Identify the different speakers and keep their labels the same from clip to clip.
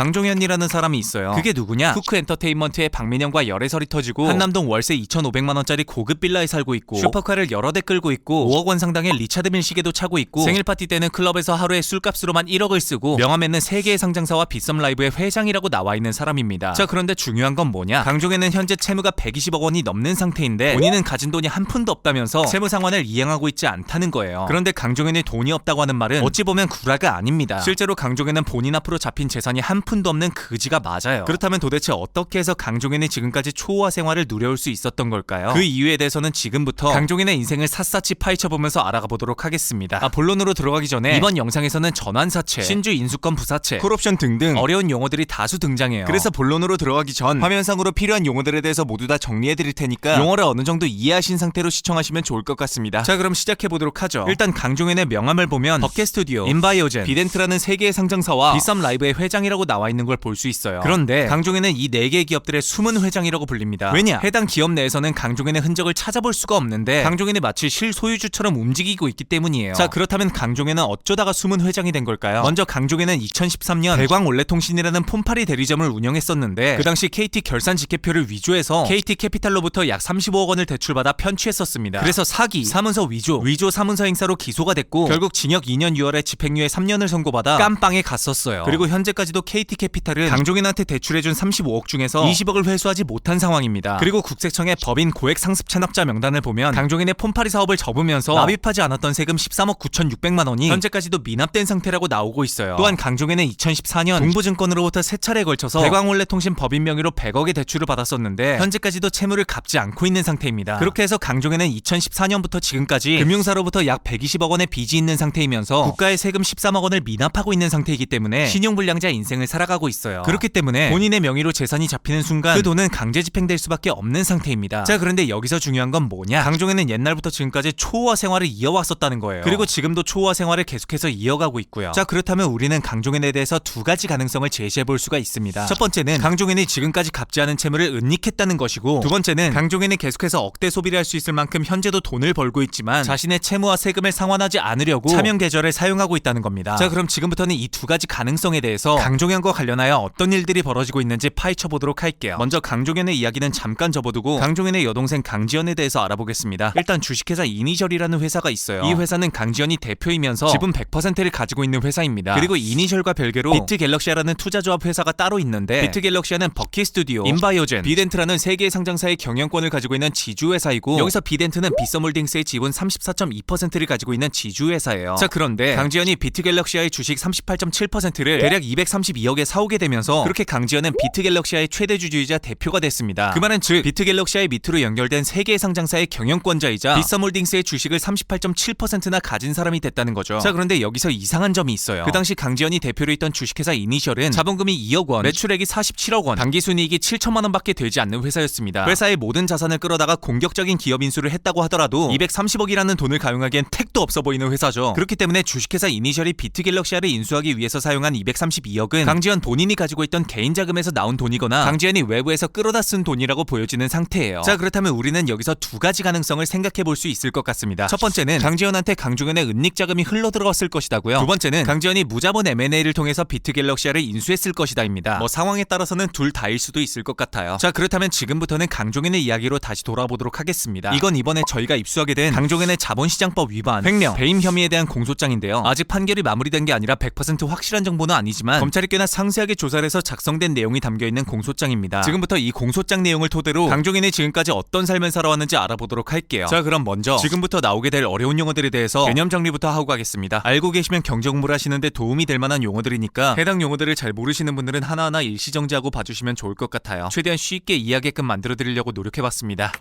Speaker 1: 강종현이라는 사람이 있어요. 그게 누구냐? 쿠크 엔터테인먼트의 박민영과 열애설이 터지고 한남동 월세 2,500만 원짜리 고급 빌라에 살고 있고 슈퍼카를 여러 대 끌고 있고 5억 원 상당의 리차드 밀 시계도 차고 있고 생일 파티 때는 클럽에서 하루에 술값으로만 1억을 쓰고 명함에는 3개의 상장사와 빗썸 라이브의 회장이라고 나와 있는 사람입니다. 자 그런데 중요한 건 뭐냐? 강종현은 현재 채무가 120억 원이 넘는 상태인데 본인은 가진 돈이 한 푼도 없다면서 채무 상환을 이행하고 있지 않다는 거예요. 그런데 강종현이 돈이 없다고 하는 말은 어찌 보면 구라가 아닙니다. 실제로 강종현은 본인 앞으로 잡힌 재산이 한 푼도 없는 그지가 맞아요. 그렇다면 도대체 어떻게 해서 강종현이 지금까지 초호화 생활을 누려올 수 있었던 걸까요? 그 이유에 대해서는 지금부터 강종현의 인생을 샅샅이 파헤쳐보면서 알아가 보도록 하겠습니다. 아, 본론으로 들어가기 전에 이번 영상에서는 전환사채, 신주 인수권 부사채, 콜옵션 등등 어려운 용어들이 다수 등장해요. 그래서 본론으로 들어가기 전 화면상으로 필요한 용어들에 대해서 모두 다 정리해 드릴 테니까 용어를 어느 정도 이해하신 상태로 시청하시면 좋을 것 같습니다. 자 그럼 시작해 보도록 하죠. 일단 강종현의 명함을 보면 버켓 스튜디오, 인바이오젠, 비덴트라는 세 개의 상장사와 비썸 라이브의 회장이라고 나와 있는 걸 볼 수 있어요. 그런데 강종현은 이네 개의 기업들의 숨은 회장이라고 불립니다. 왜냐? 해당 기업 내에서는 강종현의 흔적을 찾아볼 수가 없는데 강종현이 마치 실소유주처럼 움직이고 있기 때문이에요. 자 그렇다면 강종현은 어쩌다가 숨은 회장이 된 걸까요? 먼저 강종현은 2013년 대광 올레통신이라는 폰파리 대리점을 운영했었는데 그 당시 KT 결산 지폐표를 위조해서 KT 캐피탈로부터 약 35억 원을 대출받아 편취했었습니다. 그래서 사기, 사문서 위조, 위조 사문서 행사로 기소가 됐고 결국 징역 2년 6월에 집행유예 3년을 선고받아 깜빵에 갔었어요. 그리고 현재까지도 KT 캐피탈은 강종현한테 대출해준 35억 중에서 20억을 회수하지 못한 상황입니다. 그리고 국세청의 법인 고액 상습 체납자 명단을 보면 강종현의 폰파리 사업을 접으면서 납입하지 않았던 세금 13억 9,600만 원이 현재까지도 미납된 상태라고 나오고 있어요. 또한 강종현은 2014년 동부증권으로부터 세 차례에 걸쳐서 대광올레통신 법인 명의로 100억의 대출을 받았었는데 현재까지도 채무를 갚지 않고 있는 상태입니다. 그렇게 해서 강종현은 2014년부터 지금까지 금융사로부터 약 120억 원의 빚이 있는 상태이면서 국가의 세금 13억 원을 미납하고 있는 상태이기 때문에 신용불량자 인생을 살아가고 있어요. 그렇기 때문에 본인의 명의로 재산이 잡히는 순간 그 돈은 강제 집행될 수밖에 없는 상태입니다. 자 그런데 여기서 중요한 건 뭐냐? 강종현은 옛날부터 지금까지 초호화 생활을 이어왔었다는 거예요. 그리고 지금도 초호화 생활을 계속해서 이어가고 있고요. 자 그렇다면 우리는 강종현에 대해서 두 가지 가능성을 제시해 볼 수가 있습니다. 첫 번째는 강종현이 지금까지 갚지 않은 채무를 은닉했다는 것이고 두 번째는 강종현이 계속해서 억대 소비를 할 수 있을 만큼 현재도 돈을 벌고 있지만 자신의 채무와 세금을 상환하지 않으려고 차명 계좌를 사용하고 있다는 겁니다. 자 그럼 지금부터는 이 두 가지 가능성에 대해서 강종현 과 관련하여 어떤 일들이 벌어지고 있는지 파헤쳐 보도록 할게요. 먼저 강종현의 이야기는 잠깐 접어두고 강종현의 여동생 강지연에 대해서 알아보겠습니다. 일단 주식회사 이니셜이라는 회사가 있어요. 이 회사는 강지연이 대표이면서 지분 100%를 가지고 있는 회사입니다. 그리고 이니셜과 별개로 비트 갤럭시아라는 투자조합 회사가 따로 있는데 비트 갤럭시아는 버키 스튜디오, 인바이오젠, 비덴트라는 세 개의 상장사의 경영권을 가지고 있는 지주 회사이고 여기서 비덴트는 비썸홀딩스의 지분 34.2%를 가지고 있는 지주 회사예요. 자 그런데 강지연이 비트 갤럭시아의 주식 38.7%를 대략 232억 에 사오게 되면서 그렇게 강지연은 비트 갤럭시아의 최대 주주이자 대표가 됐습니다. 그 말은 즉 비트 갤럭시아의 밑으로 연결된 세 개의 상장사의 경영권자이자 비썸홀딩스의 주식을 38.7%나 가진 사람이 됐다는 거죠. 자 그런데 여기서 이상한 점이 있어요. 그 당시 강지연이 대표로 있던 주식회사 이니셜은 자본금이 2억 원, 매출액이 47억 원, 당기순이익이 7천만 원밖에 되지 않는 회사였습니다. 회사의 모든 자산을 끌어다가 공격적인 기업 인수를 했다고 하더라도 230억이라는 돈을 가용하기엔 택도 없어 보이는 회사죠. 그렇기 때문에 주식회사 이니셜이 비트 갤럭시아를 인수하기 위해서 사용한 232억은 강 지연 본인이 가지고 있던 개인 자금에서 나온 돈이거나 강지연이 외부에서 끌어다 쓴 돈이라고 보여지는 상태예요. 자 그렇다면 우리는 여기서 두 가지 가능성을 생각해 볼 수 있을 것 같습니다. 첫 번째는 강지연한테 강중현의 은닉 자금이 흘러 들어갔을 것이다고요. 두 번째는 강지연이 무자본 M&A를 통해서 비트 갤럭시아를 인수했을 것이다입니다. 뭐 상황에 따라서는 둘 다일 수도 있을 것 같아요. 자 그렇다면 지금부터는 강종현의 이야기로 다시 돌아보도록 하겠습니다. 이건 이번에 저희가 입수하게 된 강종현의 자본시장법 위반, 횡령, 배임 혐의에 대한 공소장인데요. 아직 판결이 마무리된 게 아니라 100% 확실한 정보는 아니지만 검찰이 꽤나 상세하게 조사를 해서 작성된 내용이 담겨 있는 공소장입니다. 지금부터 이 공소장 내용을 토대로 강종현이 지금까지 어떤 삶을 살아왔는지 알아보도록 할게요. 자 그럼 먼저 지금부터 나오게 될 어려운 용어들에 대해서 개념 정리부터 하고 가겠습니다. 알고 계시면 경제 공부를 하시는데 도움이 될 만한 용어들이니까 해당 용어들을 잘 모르시는 분들은 하나하나 일시정지하고 봐주시면 좋을 것 같아요. 최대한 쉽게 이해하게끔 만들어 드리려고 노력해 봤습니다.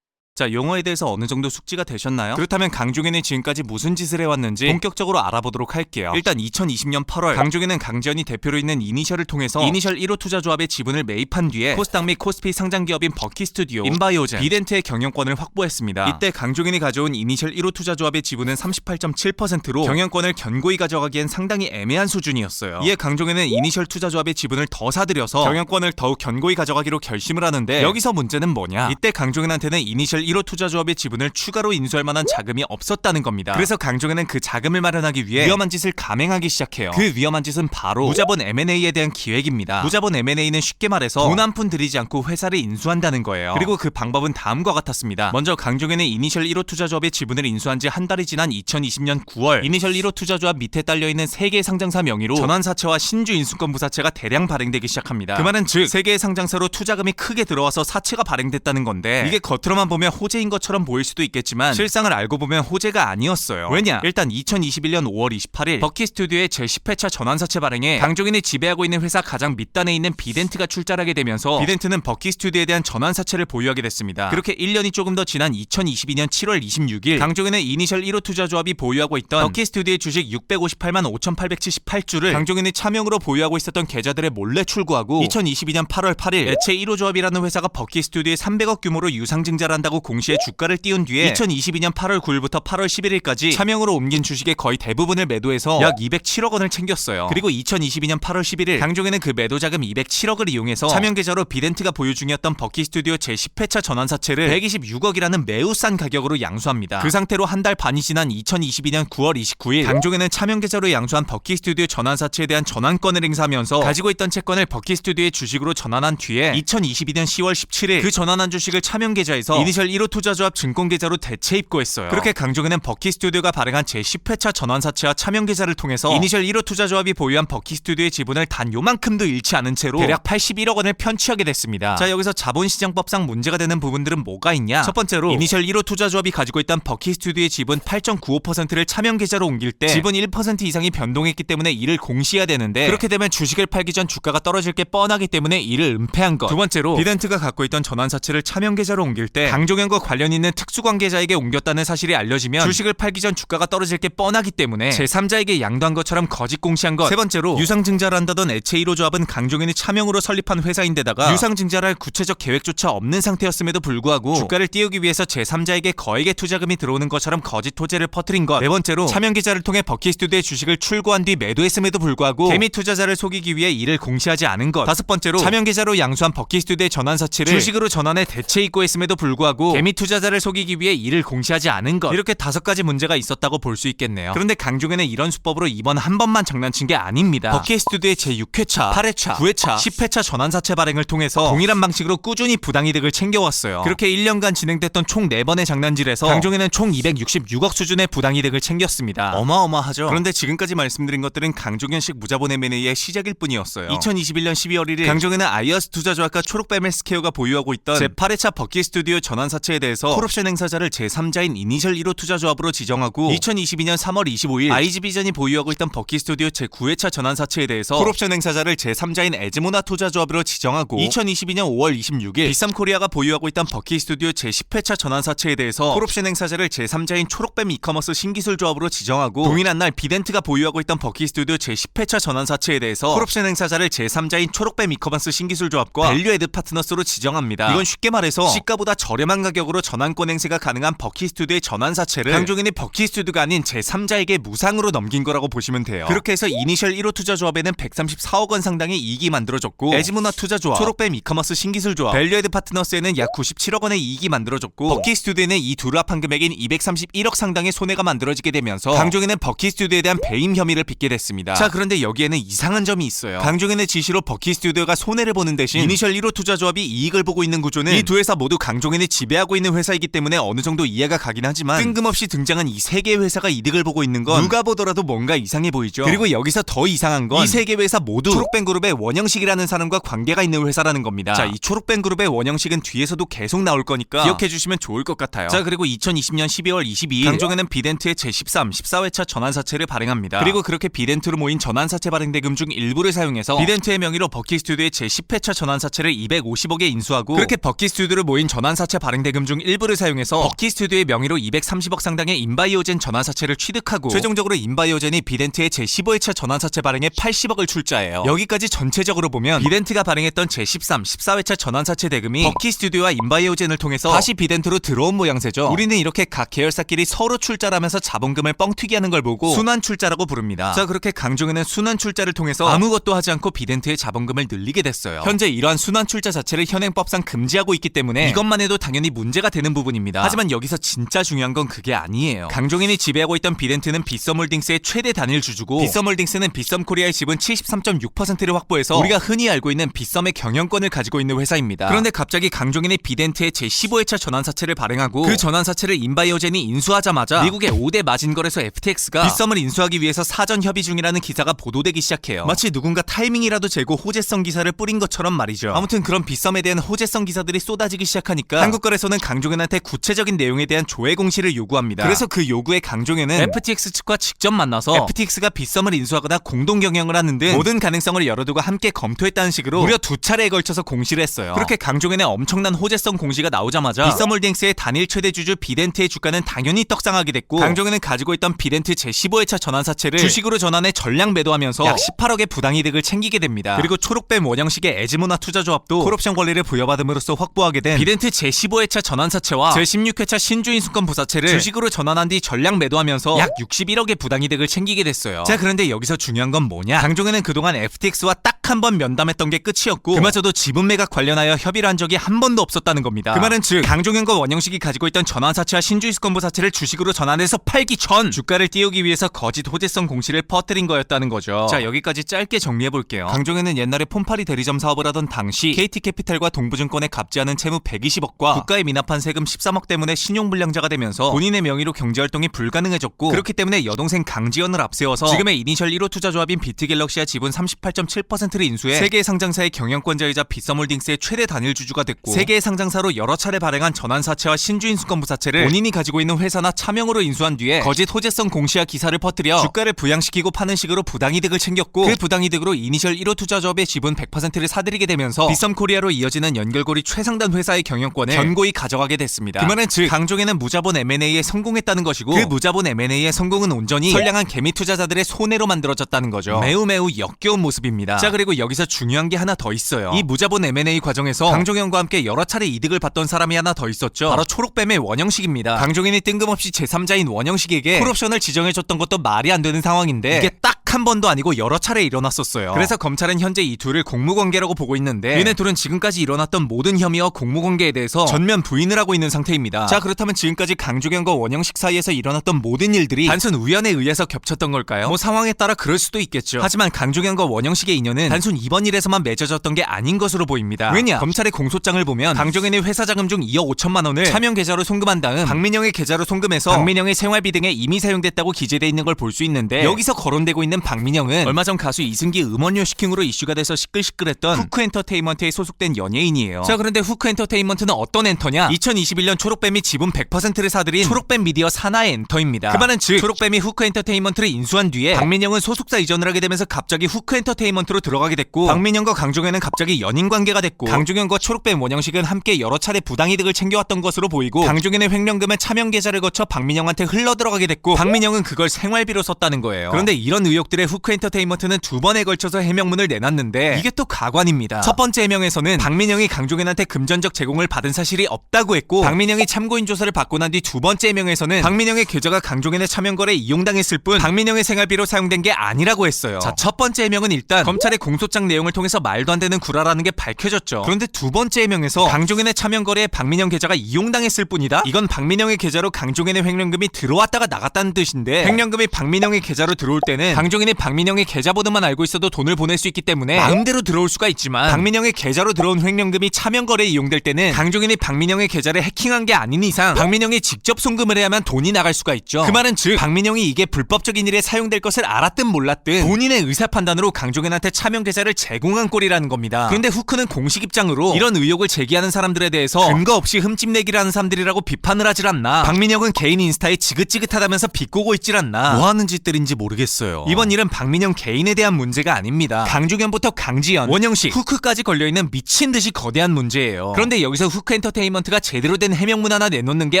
Speaker 1: 자, 용어에 대해서 어느 정도 숙지가 되셨나요? 그렇다면 강종현이 지금까지 무슨 짓을 해왔는지 본격적으로 알아보도록 할게요. 일단 2020년 8월 강종현은 강지현이 대표로 있는 이니셜을 통해서 이니셜 1호 투자조합의 지분을 매입한 뒤에 코스닥 및 코스피 상장 기업인 버키 스튜디오, 인바이오젠, 비덴트의 경영권을 확보했습니다. 이때 강종현이 가져온 이니셜 1호 투자조합의 지분은 38.7%로 경영권을 견고히 가져가기엔 상당히 애매한 수준이었어요. 이에 강종현은 이니셜 투자조합의 지분을 더 사들여서 경영권을 더욱 견고히 가져가기로 결심을 하는데 여기서 문제는 뭐냐? 이때 강종현한테는 이니셜 1호 투자조합의 지분을 추가로 인수할 만한 자금이 없었다는 겁니다. 그래서 강종현은 그 자금을 마련하기 위해 위험한 짓을 감행하기 시작해요. 그 위험한 짓은 바로 무자본 M&A에 대한 기획입니다. 무자본 M&A는 쉽게 말해서 돈 한 푼 들이지 않고 회사를 인수한다는 거예요. 그리고 그 방법은 다음과 같았습니다. 먼저 강종현의 이니셜 1호 투자조합의 지분을 인수한 지 한 달이 지난 2020년 9월 이니셜 1호 투자조합 밑에 딸려 있는 세 개의 상장사 명의로 전환사채와 신주 인수권 부 사채가 대량 발행되기 시작합니다. 그 말은 즉세 개의 상장사로 투자금이 크게 들어와서 사채가 발행됐다는 건데 이게 겉으로만 보면 호재인 것처럼 보일 수도 있겠지만 실상을 알고 보면 호재가 아니었어요. 왜냐? 일단 2021년 5월 28일 버키 스튜디오의 제10회차 전환사채 발행에 강종인이 지배하고 있는 회사 가장 밑단에 있는 비덴트가 출자하게 되면서 비덴트는 버키 스튜디오에 대한 전환사채를 보유하게 됐습니다. 그렇게 1년이 조금 더 지난 2022년 7월 26일 강종인의 이니셜 1호 투자조합이 보유하고 있던 버키 스튜디오의 주식 658만 5,878주를 강종인이 차명으로 보유하고 있었던 계좌들에 몰래 출구하고 2022년 8월 8일 애체 1호 조합이라는 회사가 버키 스튜디오에 300억 규모로 유상증자를 한다고 공시에 주가를 띄운 뒤에 2022년 8월 9일부터 8월 11일까지 차명으로 옮긴 주식의 거의 대부분을 매도해서 약 207억 원을 챙겼어요. 그리고 2022년 8월 11일 강종에는 그 매도 자금 207억을 이용해서 차명 계좌로 비덴트가 보유 중이었던 버키 스튜디오 제10회차 전환사채를 126억이라는 매우 싼 가격으로 양수합니다. 그 상태로 한 달 반이 지난 2022년 9월 29일 강종에는 차명 계좌로 양수한 버키 스튜디오 전환사채에 대한 전환권을 행사하면서 가지고 있던 채권을 버키 스튜디오의 주식으로 전환한 뒤에 2022년 10월 17일 그 전환한 주식을 차명 계좌에서 이니셜 1호 투자조합 증권 계좌로 대체 입고했어요. 그렇게 강종에는 버키 스튜디오가 발행한 제10회차 전환사채와 차명 계좌를 통해서 이니셜 1호 투자조합이 보유한 버키 스튜디오의 지분을 단 요만큼도 잃지 않은 채로 대략 81억 원을 편취하게 됐습니다. 자 여기서 자본시장법상 문제가 되는 부분들은 뭐가 있냐? 첫 번째로 이니셜 1호 투자조합이 가지고 있던 버키 스튜디오의 지분 8.95%를 차명 계좌로 옮길 때 지분 1% 이상이 변동했기 때문에 이를 공시해야 되는데 그렇게 되면 주식을 팔기 전 주가가 떨어질 게 뻔하기 때문에 이를 은폐한 것. 두 번째로 비덴트가 갖고 있던 전환사채를 차명 계좌로 옮길 때 강종 현과 관련 있는 특수관계자에게 옮겼다는 사실이 알려지면 주식을 팔기 전 주가가 떨어질 게 뻔하기 때문에 제3자에게 양도한 것처럼 거짓 공시한 것. 세 번째로 유상증자를 한다던 애체 1호 조합은 강종현이 차명으로 설립한 회사인데다가 유상증자를 할 구체적 계획조차 없는 상태였음에도 불구하고 주가를 띄우기 위해서 제3자에게 거액의 투자금이 들어오는 것처럼 거짓 토재를 퍼뜨린 것. 네 번째로 차명 기자를 통해 버키 스튜디오의 주식을 출고한 뒤 매도했음에도 불구하고 개미 투자자를 속이기 위해 이를 공시하지 않은 것. 다섯 번째로 차명 계좌로 양수한 버키 스튜디오의 전환 사치를 주식으로 전환해 대체 입고했음에도 불구하고 개미 투자자를 속이기 위해 이를 공시하지 않은 것. 이렇게 다섯 가지 문제가 있었다고 볼 수 있겠네요. 그런데 강종현은 이런 수법으로 이번 한 번만 장난친 게 아닙니다. 버키 스튜디오의 제6회차, 8회차, 9회차, 10회차 전환사채 발행을 통해서 동일한 방식으로 꾸준히 부당이득을 챙겨왔어요. 그렇게 1년간 진행됐던 총 4번의 장난질에서 강종현은 총 266억 수준의 부당이득을 챙겼습니다. 어마어마하죠. 그런데 지금까지 말씀드린 것들은 강종현식 무자본 M&A의 시작일 뿐이었어요. 2021년 12월 1일 강종현은 아이어스 투자조합과 초록뱀의 스케어가 보유하고 있던 제8회차 버키 스튜디오 전환사 채에 대해서 콜옵션 행사자를 제3자인 이니셜 1호 투자조합으로 지정하고 2022년 3월 25일 아이지비전이 보유하고 있던 버키 스튜디오 제9회차 전환사채에 대해서 콜옵션 행사자를 제3자인 에즈모나 투자조합으로 지정하고 2022년 5월 26일 비쌈코리아가 보유하고 있던 버키 스튜디오 제10회차 전환사채에 대해서 콜옵션 행사자를 제3자인 초록뱀 이커머스 신기술 조합으로 지정하고 동일한 날 비덴트가 보유하고 있던 버키 스튜디오 제10회차 전환사채에 대해서 콜옵션 행사자를 제3자인 초록뱀 이커머스 신기술 조합과 밸류에드 파트너스로 지정합니다. 이건 쉽게 말해서 시가보다 저렴한 가격으로 전환권 행세가 가능한 버키 스튜디오의 전환사채를 강종인이 버키 스튜디오가 아닌 제3자에게 무상으로 넘긴 거라고 보시면 돼요. 그렇게 해서 이니셜 1호 투자조합에는 134억 원 상당의 이익이 만들어졌고 에즈문화 투자조합, 초록뱀 이커머스 신기술 조합, 밸류에드 파트너스에는 약 97억 원의 이익이 만들어졌고 버키 스튜디오에는 이 둘을 합한 금액인 231억 상당의 손해가 만들어지게 되면서 강종인은 버키 스튜디오에 대한 배임 혐의를 빚게 됐습니다. 자 그런데 여기에는 이상한 점이 있어요. 강종인의 지시로 버키 스튜디오가 손해를 보는 대신 이니셜 1호 투자조합이 이익을 보고 있는 구조는 이 두 회사 모두 강종인이 지배 하고 있는 회사이기 때문에 어느 정도 이해가 가긴 하지만 뜬금없이 등장한 이 세 개의 회사가 이득을 보고 있는 건 누가 보더라도 뭔가 이상해 보이죠. 그리고 여기서 더 이상한 건 이 세 개 회사 모두 초록뱅 그룹의 원영식이라는 사람과 관계가 있는 회사라는 겁니다. 자, 이 초록뱅 그룹의 원영식은 뒤에서도 계속 나올 거니까 기억해 주시면 좋을 것 같아요. 자, 그리고 2020년 12월 22일 강종현은 비덴트의 제13, 14회차 전환사채를 발행합니다. 그리고 그렇게 비덴트로 모인 전환사채 발행 대금 중 일부를 사용해서 비덴트의 명의로 버키 스튜디오의 제10회차 전환사채를 250억에 인수하고 그렇게 버키 스튜디오로 모인 전환사채 발행 대금 중 일부를 사용해서 버키 스튜디오의 명의로 230억 상당의 인바이오젠 전환사채를 취득하고 최종적으로 인바이오젠이 비덴트의 제15회차 전환사채 발행에 80억을 출자해요. 여기까지 전체적으로 보면 비덴트가 발행했던 제13, 14회차 전환사채 대금이 버키 스튜디오와 인바이오젠을 통해서 다시 비덴트로 들어온 모양새죠. 우리는 이렇게 각 계열사끼리 서로 출자하면서 자본금을 뻥튀기 하는 걸 보고 순환 출자라고 부릅니다. 자 그렇게 강종현은 순환 출자를 통해서 아무것도 하지 않고 비덴트의 자본금을 늘리게 됐어요. 현재 이러한 순환 출자 자체를 현행법상 금지하고 있기 때문에 이것만 해도 당연히 문제가 되는 부분입니다. 하지만 여기서 진짜 중요한 건 그게 아니에요. 강종현이 지배하고 있던 비덴트는 빗썸홀딩스의 최대 단일 주주고 빗썸홀딩스는 빗썸코리아의 지분 73.6%를 확보해서 우리가 흔히 알고 있는 빗썸의 경영권을 가지고 있는 회사입니다. 그런데 갑자기 강종현이 비덴트의 제15회차 전환사채를 발행하고 그 전환사채를 인바이오젠이 인수하자마자 미국의 5대 마진거래소 FTX가 빗썸을 인수하기 위해서 사전 협의 중이라는 기사가 보도되기 시작해요. 마치 누군가 타이밍이라도 재고 호재성 기사를 뿌린 것처럼 말이죠. 아무튼 그런 빗썸에 대한 호재성 기사들이 쏟아지기 시작하니까 한국거래소 는 강종현한테 구체적인 내용에 대한 조회 공시를 요구합니다. 그래서 그 요구에 강종현은 FTX 측과 직접 만나서 FTX가 빗썸을 인수하거나 공동 경영을 하는 등 모든 가능성을 열어두고 함께 검토했다는 식으로 무려 두 차례에 걸쳐서 공시를 했어요. 그렇게 강종현의 엄청난 호재성 공시가 나오자마자 빗썸홀딩스의 단일 최대 주주 비덴트의 주가는 당연히 떡상하게 됐고 강종현은 가지고 있던 비덴트 제15회차 전환사채를 주식으로 전환해 전량 매도하면서 약 18억의 부당이득을 챙기게 됩니다. 그리고 초록뱀 원형식의 에즈모나 투자조합도 콜옵션 권리를 부여받음으로써 확보하게 된 비덴트 제15회차 전환사채와 제16회차 신주인 순권 부사채를 주식으로 전환한 뒤 전량 매도하면서 약 61억의 부당이득을 챙기게 됐어요. 자 그런데 여기서 중요한 건 뭐냐? 강종현은 그동안 FTX와 딱 한 번 면담했던 게 끝이었고 그마저도 지분 매각 관련하여 협의를 한 적이 한 번도 없었다는 겁니다. 그 말은 즉 강종현과 원영식이 가지고 있던 전환사채와 신주이스권부 사채를 주식으로 전환해서 팔기 전 주가를 띄우기 위해서 거짓 호재성 공시를 퍼뜨린 거였다는 거죠. 자 여기까지 짧게 정리해 볼게요. 강종현은 옛날에 폰파리 대리점 사업을 하던 당시 KT캐피탈과 동부증권에 갚지 않은 채무 120억과 국가 에 미납한 세금 13억 때문에 신용불량자가 되면서 본인의 명의로 경제활동이 불가능해졌고 그렇기 때문에 여동생 강지연을 앞세워서 지금의 이니셜 1호 투자조합인 비트갤럭시와 지분 38.7%를 인수해 세계 상장사의 경영권자이자 빗썸홀딩스의 최대 단일 주주가 됐고 세계의 상장사로 여러 차례 발행한 전환사채와 신주인 수권부사채를 본인이 가지고 있는 회사나 차명으로 인수한 뒤에 거짓 호재성 공시와 기사를 퍼뜨려 주가를 부양시키고 파는 식으로 부당이득을 챙겼고 그 부당이득으로 이니셜 1호 투자조합의 지분 100%를 사들이게 되면서 빗썸코리아로 이어지는 연결고리 최상단 회사의 경영권을 견고히 가져가게 됐습니다. 그 말은 즉 강종에는 무자본 M&A에 성공했다는 것이고 그 무자본 M&A의 성공은 온전히 선량한 개미 투자자들의 손해로 만들어졌다는 거죠. 매우 매우 역겨운 모습입니다. 자 그리고 여기서 중요한 게 하나 더 있어요. 이 무자본 M&A 과정에서 강종현과 함께 여러 차례 이득을 봤던 사람이 하나 더 있었죠. 바로 초록뱀의 원영식입니다. 강종현이 뜬금없이 제3자인 원영식에게 콜옵션을 지정해줬던 것도 말이 안 되는 상황인데 이게 딱한 번도 아니고 여러 차례 일어났었어요. 그래서 검찰은 현재 이 둘을 공무관계라고 보고 있는데 얘네 둘은 지금까지 일어났던 모든 혐의와 공무관계에 대해서 전면 부인을 하고 있는 상태입니다. 자 그렇다면 지금까지 강종현과 원영식 사이에서 일어났던 모든 일들이 단순 우연에 의해서 겹쳤던 걸까요? 뭐 상황에 따라 그럴 수도 있겠죠. 하지만 강종현과 원영식의 인연은 단순 이번 일에서만 맺어졌던 게 아닌 것으로 보입니다. 왜냐? 검찰의 공소장을 보면 강종현의 회사 자금 중 2억 5천만 원을 차명 계좌로 송금한 다음 박민영의 계좌로 송금해서 박민영의 생활비 등에 이미 사용됐다고 기재돼 있는 걸 볼 수 있는데 여기서 거론되고 있는 박민영은 얼마 전 가수 이승기 음원료 시킹으로 이슈가 돼서 시끌시끌했던 후크 엔터테인먼트에 소속된 연예인이에요. 자 그런데 후크 엔터테인먼트는 어떤 엔터냐? 2021년 초록뱀이 지분 100%를 사들인 초록뱀 미디어 산하의 엔터입니다. 그 말은 즉 초록뱀이 후크 엔터테인먼트를 인수한 뒤에 박민영은 소속사 이전을 하게 되면서 갑자기 후크 엔터테인먼트로 들어가게 됐고 박민영과 강종현은 갑자기 연인 관계가 됐고 강종현과 초록뱀 원영식은 함께 여러 차례 부당이득을 챙겨왔던 것으로 보이고 강종현의 횡령금은 차명 계좌를 거쳐 박민영한테 흘러 들어가게 됐고 박민영은 그걸 생활비로 썼다는 거예요. 그런데 이런 의혹 들의 후크 엔터테인먼트는 두 번에 걸쳐서 해명문을 내놨는데 이게 또 가관입니다. 첫 번째 해명에서는 박민영이 강종현한테 금전적 제공을 받은 사실이 없다고 했고 박민영이 참고인 조사를 받고 난 뒤 두 번째 해명에서는 박민영의 계좌가 강종현의 차명 거래에 이용당했을 뿐 박민영의 생활비로 사용된 게 아니라고 했어요. 자, 첫 번째 해명은 일단 검찰의 공소장 내용을 통해서 말도 안 되는 구라라는 게 밝혀졌죠. 그런데 두 번째 해명에서 강종현의 차명 거래에 박민영 계좌가 이용당했을 뿐이다. 이건 박민영의 계좌로 강종현의 횡령금이 들어왔다가 나갔다는 뜻인데 횡령금이 박민영의 계좌로 들어올 때는 강종 현이 박민영의 계좌번호만 알고 있어도 돈을 보낼 수 있기 때문에 마음대로 들어올 수가 있지만 박민영의 계좌로 들어온 횡령금이 차명 거래에 이용될 때는 강종현이 박민영의 계좌를 해킹한 게 아닌 이상 박민영이 직접 송금을 해야만 돈이 나갈 수가 있죠. 그 말은 즉 박민영이 이게 불법적인 일에 사용될 것을 알았든 몰랐든 본인의 의사 판단으로 강종현한테 차명 계좌를 제공한 꼴이라는 겁니다. 그런데 후크는 공식 입장으로 이런 의혹을 제기하는 사람들에 대해서 근거 없이 흠집내기를 하는 사람들이라고 비판을 하질 않나 박민영은 개인 인스타에 지긋지긋하다면서 비꼬고 있질 않나 뭐 하는 짓들인지 모르겠어요. 이번 이번 일은 박민영 개인에 대한 문제가 아닙니다. 강중현부터 강지연, 원영식, 후크까지 걸려있는 미친 듯이 거대한 문제예요. 그런데 여기서 후크 엔터테인먼트가 제대로 된 해명문 하나 내놓는 게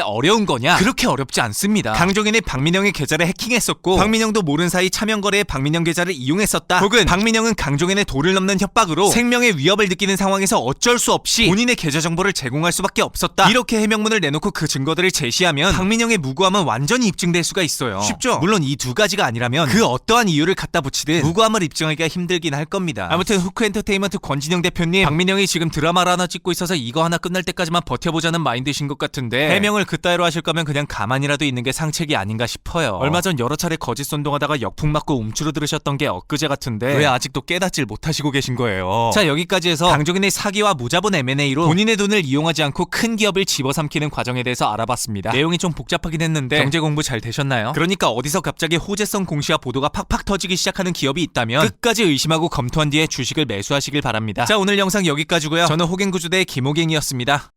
Speaker 1: 어려운 거냐? 그렇게 어렵지 않습니다. 강종현이 박민영의 계좌를 해킹했었고 박민영도 모른 사이 차명 거래에 박민영 계좌를 이용했었다. 혹은 박민영은 강종현의 도를 넘는 협박으로 생명의 위협을 느끼는 상황에서 어쩔 수 없이 본인의 계좌 정보를 제공할 수밖에 없었다. 이렇게 해명문을 내놓고 그 증거들을 제시하면 박민영의 무고함은 완전히 입증될 수가 있어요. 쉽죠? 물론 이 두 가지가 아니라면 그 어떠한 이유 를 갖다 붙이든 무고함을 입증하기가 힘들긴 할 겁니다. 아무튼 후크 엔터테인먼트 권진영 대표님, 박민영이 지금 드라마를 하나 찍고 있어서 이거 하나 끝날 때까지만 버텨보자는 마인드신 것 같은데 해명을 그따위로 하실 거면 그냥 가만히라도 있는 게 상책이 아닌가 싶어요. 얼마 전 여러 차례 거짓 선동하다가 역풍 맞고 움츠러 들으셨던 게 엊그제 같은데 왜 아직도 깨닫질 못하시고 계신 거예요? 자 여기까지 해서 강종인의 사기와 무자본 M&A로 본인의 돈을 이용하지 않고 큰 기업을 집어삼키는 과정에 대해서 알아봤습니다. 내용이 좀 복잡하긴 했는데 경제 공부 잘 되셨나요? 그러니까 어디서 갑자기 호재성 공시와 보도가 팍팍 터지기 시작하는 기업이 있다면 끝까지 의심하고 검토한 뒤에 주식을 매수하시길 바랍니다. 자 오늘 영상 여기까지고요. 저는 호갱구주대의 김호갱이었습니다.